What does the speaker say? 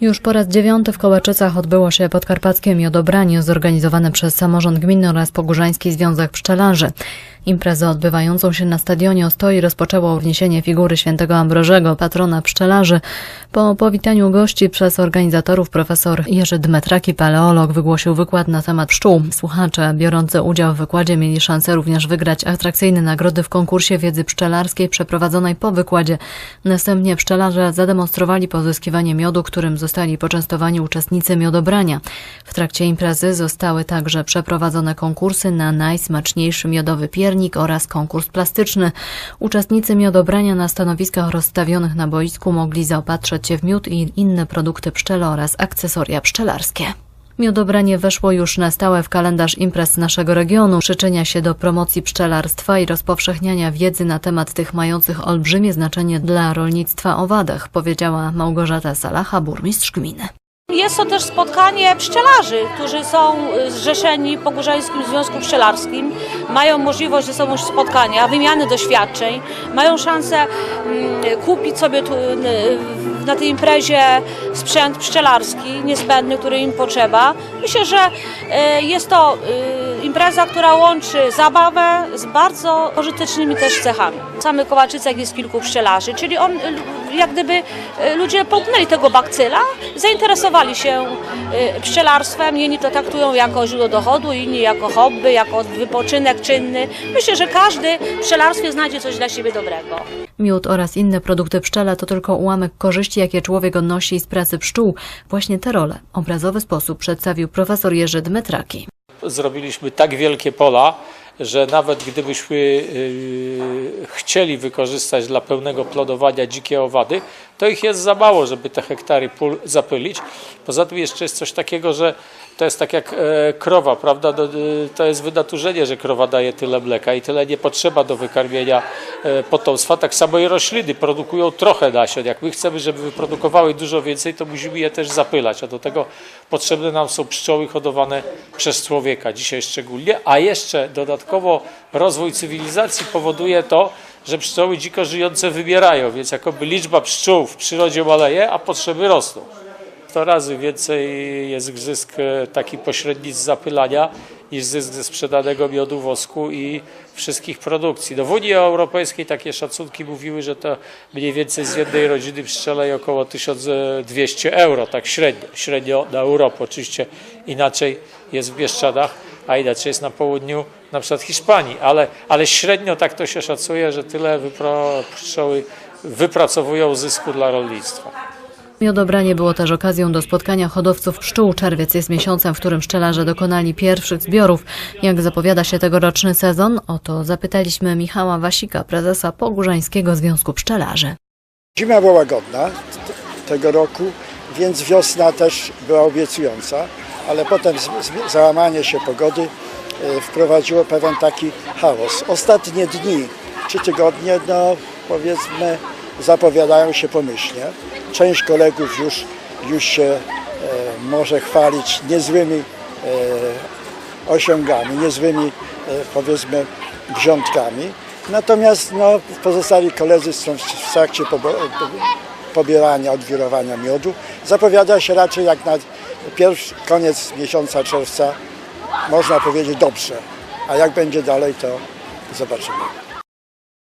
Już po raz dziewiąty w Kołaczycach odbyło się podkarpackie miodobranie zorganizowane przez samorząd gminy oraz Pogórzański Związek Pszczelarzy. Imprezę odbywającą się na stadionie Ostoi rozpoczęło wniesienie figury świętego Ambrożego, patrona pszczelarzy. Po powitaniu gości przez organizatorów profesor Jerzy Dmetraki, paleolog, wygłosił wykład na temat pszczół. Słuchacze biorący udział w wykładzie mieli szansę również wygrać atrakcyjne nagrody w konkursie wiedzy pszczelarskiej przeprowadzonej po wykładzie. Następnie pszczelarze zademonstrowali pozyskiwanie miodu, którym zostali poczęstowani uczestnicy miodobrania. W trakcie imprezy zostały także przeprowadzone konkursy na najsmaczniejszy miodowy piernik oraz konkurs plastyczny. Uczestnicy miodobrania na stanowiskach rozstawionych na boisku mogli zaopatrzyć się w miód i inne produkty pszczele oraz akcesoria pszczelarskie. Miodobranie weszło już na stałe w kalendarz imprez naszego regionu. Przyczynia się do promocji pszczelarstwa i rozpowszechniania wiedzy na temat tych mających olbrzymie znaczenie dla rolnictwa owadach, powiedziała Małgorzata Salacha, burmistrz gminy. Jest to też spotkanie pszczelarzy, którzy są zrzeszeni w Pogórzańskim Związku Pszczelarskim. Mają możliwość ze sobą spotkania, wymiany doświadczeń, mają szansę mm, kupić sobie tu, na tej imprezie sprzęt pszczelarski niezbędny, który im potrzeba. Myślę, że y, jest to y, impreza, która łączy zabawę z bardzo pożytecznymi też cechami. W samych Kowaczycach jest kilku pszczelarzy, czyli on, y, jak gdyby y, ludzie połknęli tego bakcyla, zainteresowali się y, pszczelarstwem, jedni to traktują jako źródło dochodu, inni jako hobby, jako wypoczynek czynny. Myślę, że każdy w pszczelarstwie znajdzie coś dla siebie dobrego. Miód oraz inne produkty pszczela to tylko ułamek korzyści, jakie człowiek odnosi z pracy pszczół. Właśnie te role w obrazowy sposób przedstawił profesor Jerzy Dmetraki. Zrobiliśmy tak wielkie pola, że nawet gdybyśmy yy, chcieli wykorzystać dla pełnego plodowania dzikie owady, to ich jest za mało, żeby te hektary pól zapylić. Poza tym jeszcze jest coś takiego, że to jest tak jak e, krowa, prawda? Y, To jest wynaturzenie, że krowa daje tyle mleka i tyle nie potrzeba do wykarmienia e, potomstwa. Tak samo i rośliny produkują trochę nasion. Jak my chcemy, żeby wyprodukowały dużo więcej, to musimy je też zapylać, a do tego potrzebne nam są pszczoły hodowane przez człowieka, dzisiaj szczególnie, a jeszcze dodatkowo rozwój cywilizacji powoduje to, że pszczoły dziko żyjące wybierają, więc jakoby liczba pszczół w przyrodzie maleje, a potrzeby rosną. 100 razy więcej jest zysk e, taki pośredni z zapylania niż zysk ze sprzedanego miodu, wosku i wszystkich produkcji. No w Unii Europejskiej takie szacunki mówiły, że to mniej więcej z jednej rodziny pszczelej około 1200 euro, tak średnio. Średnio na Europę oczywiście inaczej jest w Bieszczadach, a inaczej jest na południu na przykład Hiszpanii, ale, ale średnio tak to się szacuje, że tyle wypro, pszczoły wypracowują zysku dla rolnictwa. Miodobranie było też okazją do spotkania hodowców pszczół. Czerwiec jest miesiącem, w którym pszczelarze dokonali pierwszych zbiorów. Jak zapowiada się tegoroczny sezon? O to zapytaliśmy Michała Wasika, prezesa Pogórzańskiego Związku Pszczelarzy. Zima była łagodna tego roku, więc wiosna też była obiecująca, ale potem załamanie się pogody e, wprowadziło pewien taki chaos. Ostatnie dni czy tygodnie, no powiedzmy, zapowiadają się pomyślnie. Część kolegów już, już się e, może chwalić niezłymi e, osiągami, niezłymi e, powiedzmy wrzątkami. Natomiast no, pozostali koledzy są w trakcie pobierania, odwirowania miodu. Zapowiada się raczej jak na pierwszy, koniec miesiąca czerwca, można powiedzieć dobrze. A jak będzie dalej, to zobaczymy.